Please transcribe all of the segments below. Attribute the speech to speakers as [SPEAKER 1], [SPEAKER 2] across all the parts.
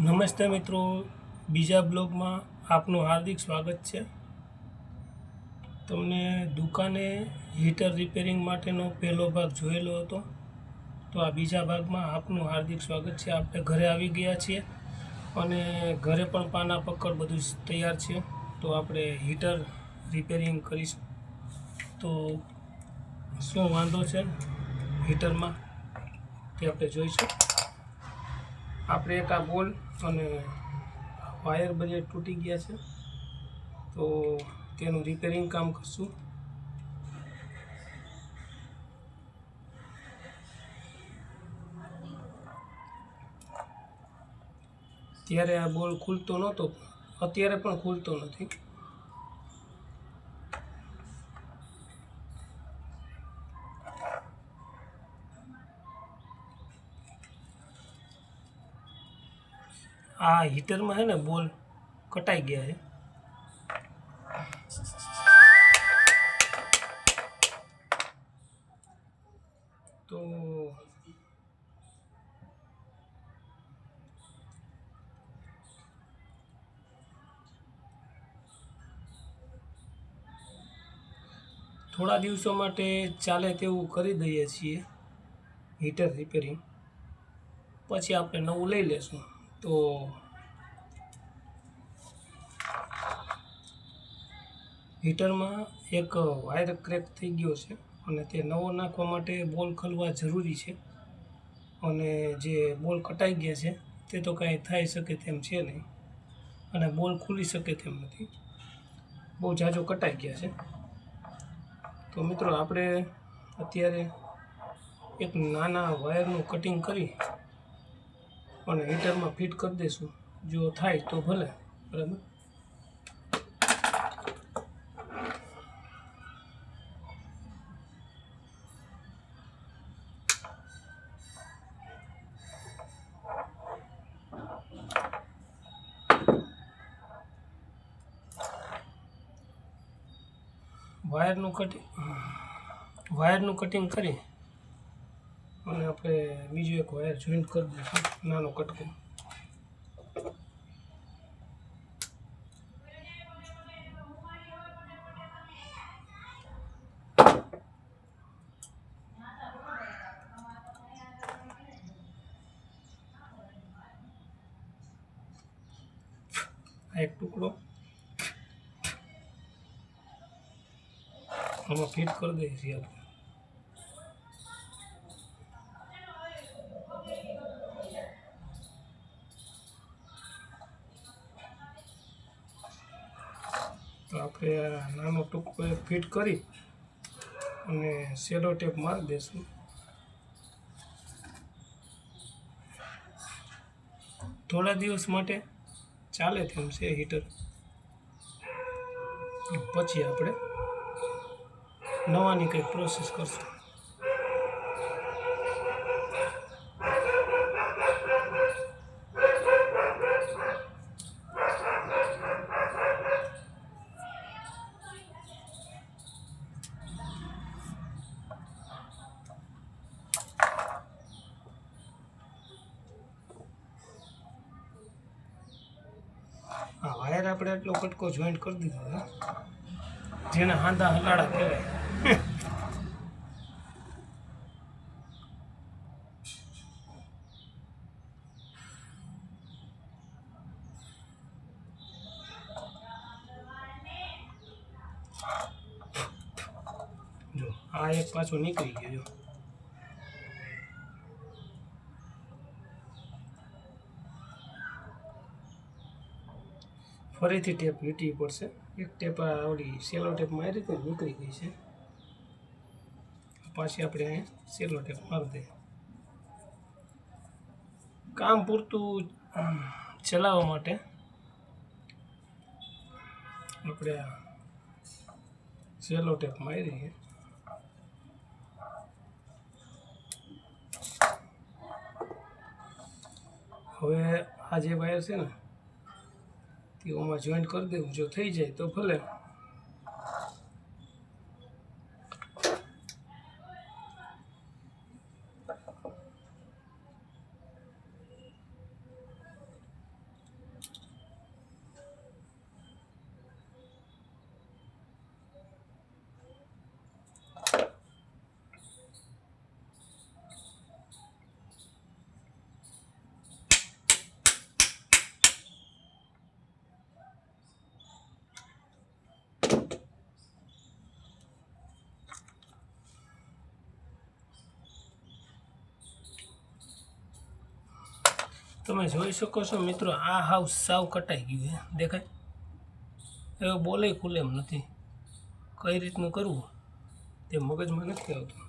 [SPEAKER 1] નમસ્તે મિત્રો. બીજા બ્લોગમાં આપનું હાર્દિક સ્વાગત છે. તમને દુકાને હીટર રિપેરિંગ માટેનો પહેલો ભાગ જોયેલો હતો. તો આ બીજા ભાગમાં આપનું હાર્દિક સ્વાગત છે. આપણે ઘરે આવી ગયા છીએ અને ઘરે પણ પાના પકડ બધું તૈયાર છે. તો આપણે હીટર રિપેરિંગ કરીશું. તો શું વાંધો છે હીટરમાં તે આપણે જોઈશું. આપણે એક આ બોલ અને વાયર બજેટ તૂટી ગયા છે. તો તેનું રિપેરિંગ કામ કરશું. ત્યારે આ બોલ ખુલતો નહોતો અત્યારે પણ ખુલતો નથી. આ હીટરમાં છે ને બોલ કટાઈ ગયા છે તો થોડા દિવસો માટે ચાલે તેવું કરી દઈએ છીએ હીટર રિપેરિંગ. પછી આપણે નવું લઈ લેશું. તો હીટરમાં એક વાયર ક્રેક થઈ ગયો છે અને તે નવો નાખવા માટે બોલ ખોલવા જરૂરી છે અને જે બોલ કટાઈ ગયા છે તે તો કાંઈ થઈ શકે તેમ છે નહીં અને બોલ ખુલી શકે તેમ નથી. બહુ જાજો કટાઈ ગયા છે. તો મિત્રો, આપણે અત્યારે એક નાના વાયરનું કટિંગ કરી અને હીટરમાં ફિટ કરી દઈશું. જો થાય તો ભલે, બરાબર? વાયરનું કટિંગ વાયરનું કટિંગ કરી. બીજું એક વાયર જોઈન્ટ કરી દઈશું, નાનો કટકો. આ એક ટુકડો. આમાં ફિટ કરી દઈએ છીએ આપણે તો આપણે નાનો ટૂંકો ફિટ કરી અને સેલો ટેપ મારી દઈશું થોડા દિવસ માટે ચાલે તેમ છે હીટર. પછી આપણે નવાની કંઈક પ્રોસેસ કરશું આ વાયર આપણે એટલો કટકો જોઈન્ટ કરી દીધો છે. જેને હાંધા હલાડા કહેવાય. જો, આ એક પાછો નીકળી ગયો ફરીથી ટેપ વીંટવી પડશે. એક ટેપ આ ઓલી સેલો ટેપ મારી તો નીકળી ગઈ છે. પાછી આપણે અહીંયા સેલો ટેપ મારી દઈએ. કામ પૂરતું ચલાવવા માટે આપણે સેલો ટેપ મારી હવે આ જે વાયર છે ને તે જોઈન કરી દેવું જો થઈ જાય તો ભલે. તમે જોઈ શકો છો મિત્રો, આ હાઉસ સાવ કટાઈ ગયું છે. દેખાય? હવે બોલે ખુલે એમ નથી. કઈ રીતનું કરવું? તે મગજમાં નથી આવતું.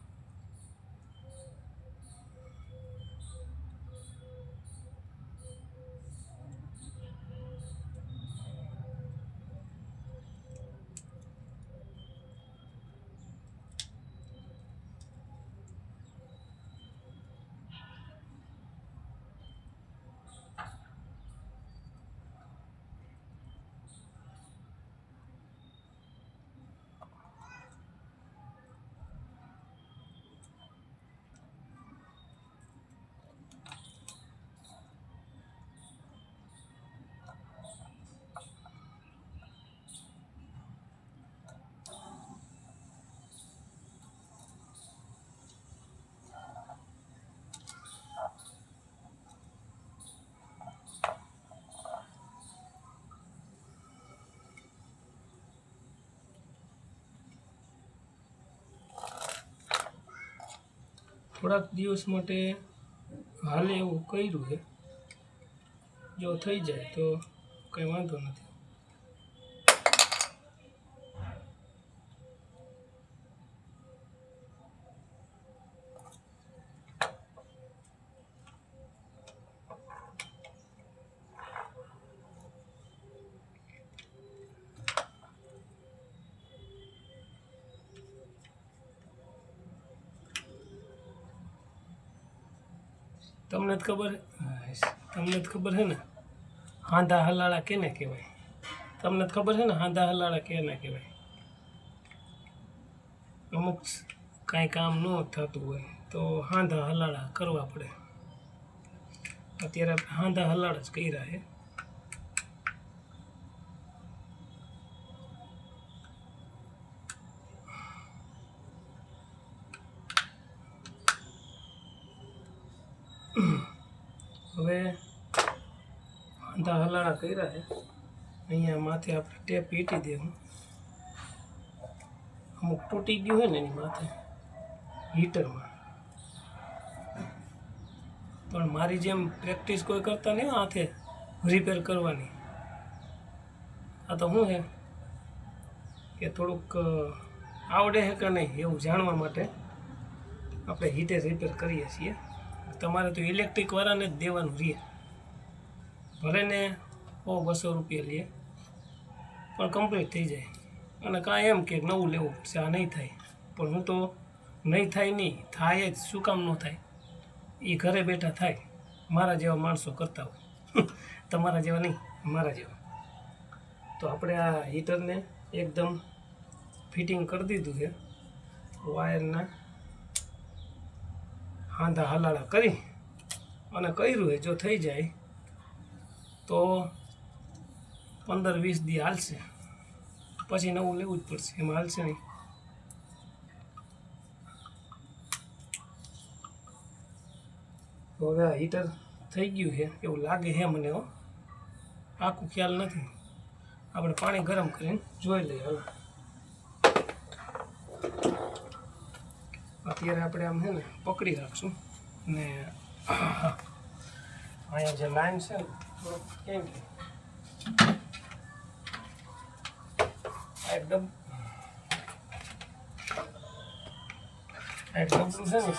[SPEAKER 1] થોડાક દિવસ માટે હાલે એવું કર્યું છે. જો થઈ જાય તો કંઈ વાંધો નથી. તમને જ ખબર તમને જ ખબર છે ને? હાંધા હલાળા કેને કહેવાય? તમને જ ખબર છે ને? હાંધા હલાળા કેને કહેવાય? અમુક કાંઈ કામ ન થતું હોય તો હાંધા હલાળા કરવા પડે. અત્યારે હાંધા હલાળા જ કર્યા છે હવે વાંધા હલાણા કર્યા છે. અહીંયા માથે આપણે ટેપ પીટી દેવું અમુક તૂટી ગયું હોય ને એની માથે, હીટરમાં. પણ મારી જેમ પ્રેક્ટિસ કોઈ કરતા નહીં હાથે રિપેર કરવાની. આ તો શું છે? કે થોડુંક આવડે છે કે નહીં એવું જાણવા માટે આપણે હીટે રિપેર કરીએ છીએ. તમારે તો ઇલેક્ટ્રિક વાળાને જ દેવાનું રહે ભલે ને ઓ બસો રૂપિયા લે, પણ કમ્પ્લીટ થઈ જાય. અને કાંઈ એમ કે નવું લેવું છે, આ નહીં થાય. પણ હું તો નહીં થાય નહીં, થાય જ, શું કામ ન થાય? એ ઘરે બેઠા થાય. મારા જેવા માણસો કરતા હોય. તમારા જેવા નહીં, મારા જેવા. તો આપણે આ હીટરને એકદમ ફિટિંગ કરી દીધું છે. વાયરના હાંધા હલાળા કરી અને કર્યું એ જો થઈ જાય તો પંદર વીસ દી હાલશે. પછી નવું લેવું જ પડશે, એમાં હાલશે નહીં. હવે આ હીટર થઈ ગયું છે, એવું લાગે છે મને આખું ખ્યાલ નથી. આપણે પાણી ગરમ કરીને જોઈ લઈએ હવે. અત્યારે આપણે આમ છે ને પકડી રાખશું. ને અહીંયા જે લાઈન છે ને થોડુંક કેમ એકદમ છે ને,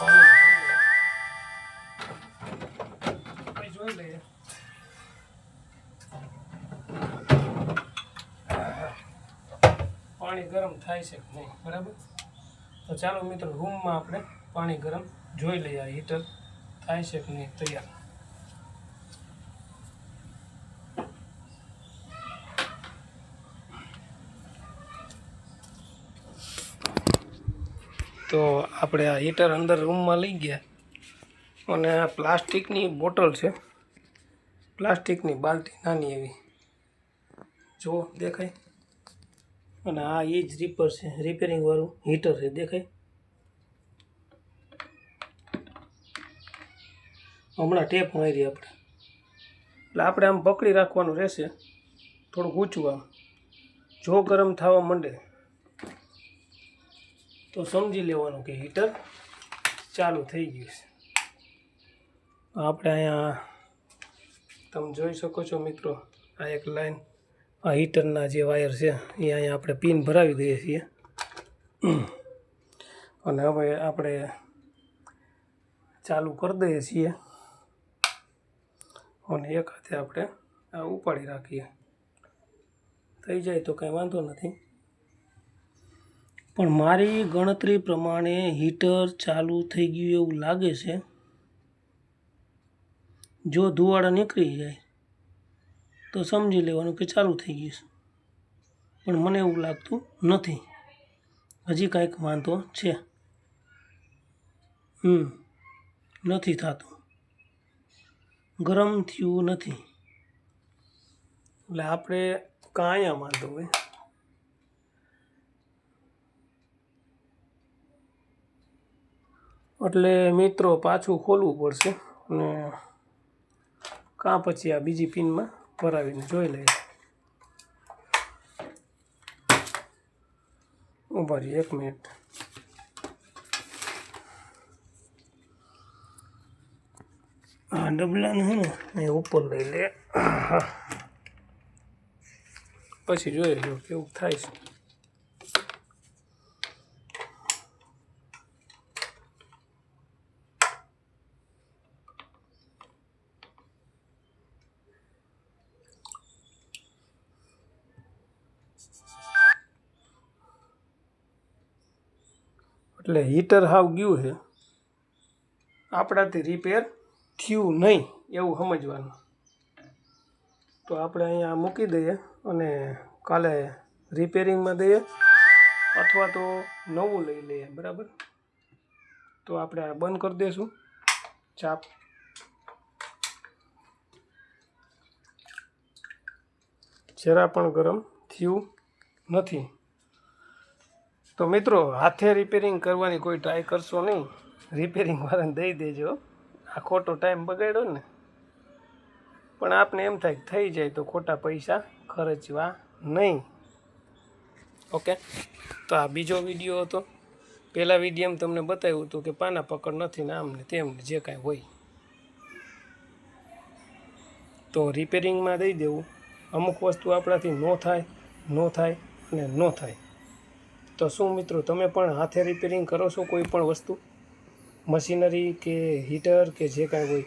[SPEAKER 1] પાણી જોઈ લઈએ. પાણી ગરમ થાય છે નહીં? બરાબર? તો ચાલો મિત્રો, રૂમમાં આપણે પાણી ગરમ જોઈ લઈએ. હીટર થાય છે કે નહીં તૈયાર? તો આપણે આ હીટર અંદર રૂમમાં લઈ ગયા અને આ પ્લાસ્ટિકની બોટલ છે. પ્લાસ્ટિકની બાલટી નાની એવી. જો દેખાય? અને આ એ જ રીપર છે. રિપેરિંગવાળું હીટર છે. દેખાય? હમણાં ટેપ મારી આપણે. એટલે આપણે આમ પકડી રાખવાનું રહેશે. થોડુંક ઊંચું આમ. જો ગરમ થવા માંડે, તો સમજી લેવાનું કે હીટર ચાલુ થઈ ગયું છે. આપણે અહીંયા, તમે જોઈ શકો છો મિત્રો, આ એક લાઈન આ હીટરના જે વાયર છે, એ અહીંયા આપણે પિન ભરાવી દઈએ છીએ. અને હવે આપણે ચાલુ કરી દઈએ છીએ. અને એક હાથે આપણે આ ઉપાડી રાખીએ. થઈ જાય તો કંઈ વાંધો નથી. પણ મારી ગણતરી પ્રમાણે હીટર ચાલુ થઈ ગયું એવું લાગે છે. જો ધુવાડા નીકળી જાય તો સમજી લેવાનું કે ચાલુ થઈ ગયું છે. પણ મને એવું લાગતું નથી. હજી કાંઈક વાંધો છે. હમ, નથી થતું. ગરમ થયું નથી. એટલે આપણે કાંઈ વાંધો હોય. એટલે મિત્રો પાછું ખોલવું પડશે. અને કાં પછી આ બીજી પિનમાં ભરાવીને જોઈ લઈએ. ઊભા રહીએ એક મિનિટ. હા ડબલાને છે ને, એ ઉપર લઈ લે. પછી જોઈ લો કેવું થાય છે. એટલે હીટર હાવ ગયું છે. આપણાથી રિપેર થયું નહીં એવું સમજવાનું. તો આપણે અહીંયા મૂકી દઈએ અને કાલે રિપેરિંગમાં દઈએ અથવા તો નવું લઈ લઈએ, બરાબર? તો આપણે આ બંધ કરી દઈશું ચાપ. જરા પણ ગરમ થયું નથી. તો મિત્રો, હાથે રિપેરિંગ કરવાની કોઈ ટ્રાય કરશો નહીં. રિપેરિંગ વાળાને દઈ દેજો. આ ખોટો ટાઈમ બગાડ્યો ને. પણ આપને એમ થાય થઈ જાય તો ખોટા પૈસા ખર્ચવા નહીં. ઓકે તો આ બીજો વીડિયો હતો. પહેલાં વિડીયોમાં તમને બતાવ્યું હતું કે પાના પકડ નથી ને આમ ને તેમ જે કાંઈ હોય. તો રિપેરિંગમાં દઈ દેવું. અમુક વસ્તુ આપણાથી ન થાય ન થાય અને ન થાય. તો શું મિત્રો, તમે પણ હાથે રિપેરિંગ કરો છો કોઈ પણ વસ્તુ? મશીનરી કે હીટર કે જે કાંઈ હોય.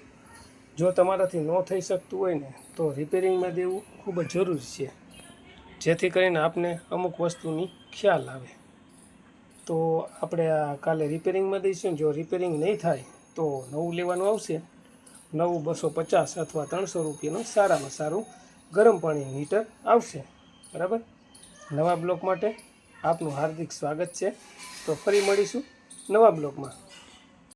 [SPEAKER 1] જો તમારાથી ન થઈ શકતું હોય ને, તો રિપેરિંગમાં દેવું ખૂબ જ જરૂરી છે. જેથી કરીને આપને અમુક વસ્તુની ખ્યાલ આવે. તો આપણે આ કાલે રિપેરિંગમાં દઈશું. જો રિપેરિંગ નહીં થાય, તો નવું લેવાનું આવશે. નવું બસો પચાસ અથવા ત્રણસો રૂપિયાનું સારામાં સારું ગરમ પાણીનું હીટર આવશે. બરાબર? નવા બ્લોક માટે આપનું હાર્દિક સ્વાગત છે. તો ફરી મળીશું નવા બ્લોકમાં